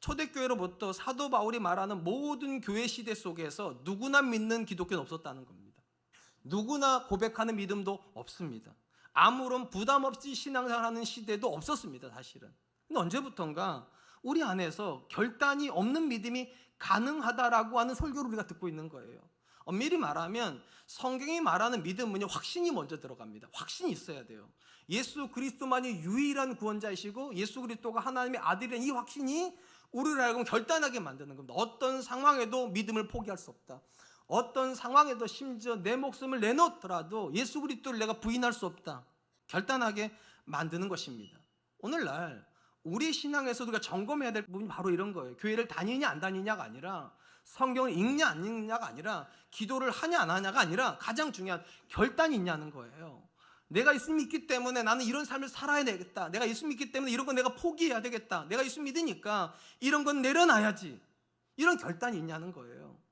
초대교회로부터 사도 바울이 말하는 모든 교회 시대 속에서 누구나 믿는 기독교는 없었다는 겁니다. 누구나 고백하는 믿음도 없습니다. 아무런 부담 없이 신앙생활하는 시대도 없었습니다, 사실은. 근데 언제부턴가 우리 안에서 결단이 없는 믿음이 가능하다라고 하는 설교를 우리가 듣고 있는 거예요. 엄밀히 말하면 성경이 말하는 믿음은요 확신이 먼저 들어갑니다. 확신이 있어야 돼요. 예수 그리스도만이 유일한 구원자이시고 예수 그리스도가 하나님의 아들이라는 이 확신이 우리를 하여금 결단하게 만드는 겁니다. 어떤 상황에도 믿음을 포기할 수 없다. 어떤 상황에도 심지어 내 목숨을 내놓더라도 예수 그리스도를 내가 부인할 수 없다. 결단하게 만드는 것입니다. 오늘날 우리 신앙에서 우리가 점검해야 될 부분이 바로 이런 거예요. 교회를 다니냐 안 다니냐가 아니라 성경을 읽냐 안 읽냐가 아니라 기도를 하냐 안 하냐가 아니라 가장 중요한 결단이 있냐는 거예요. 내가 예수 믿기 때문에 나는 이런 삶을 살아야 되겠다. 내가 예수 믿기 때문에 이런 건 내가 포기해야 되겠다. 내가 예수 믿으니까 이런 건 내려놔야지. 이런 결단이 있냐는 거예요.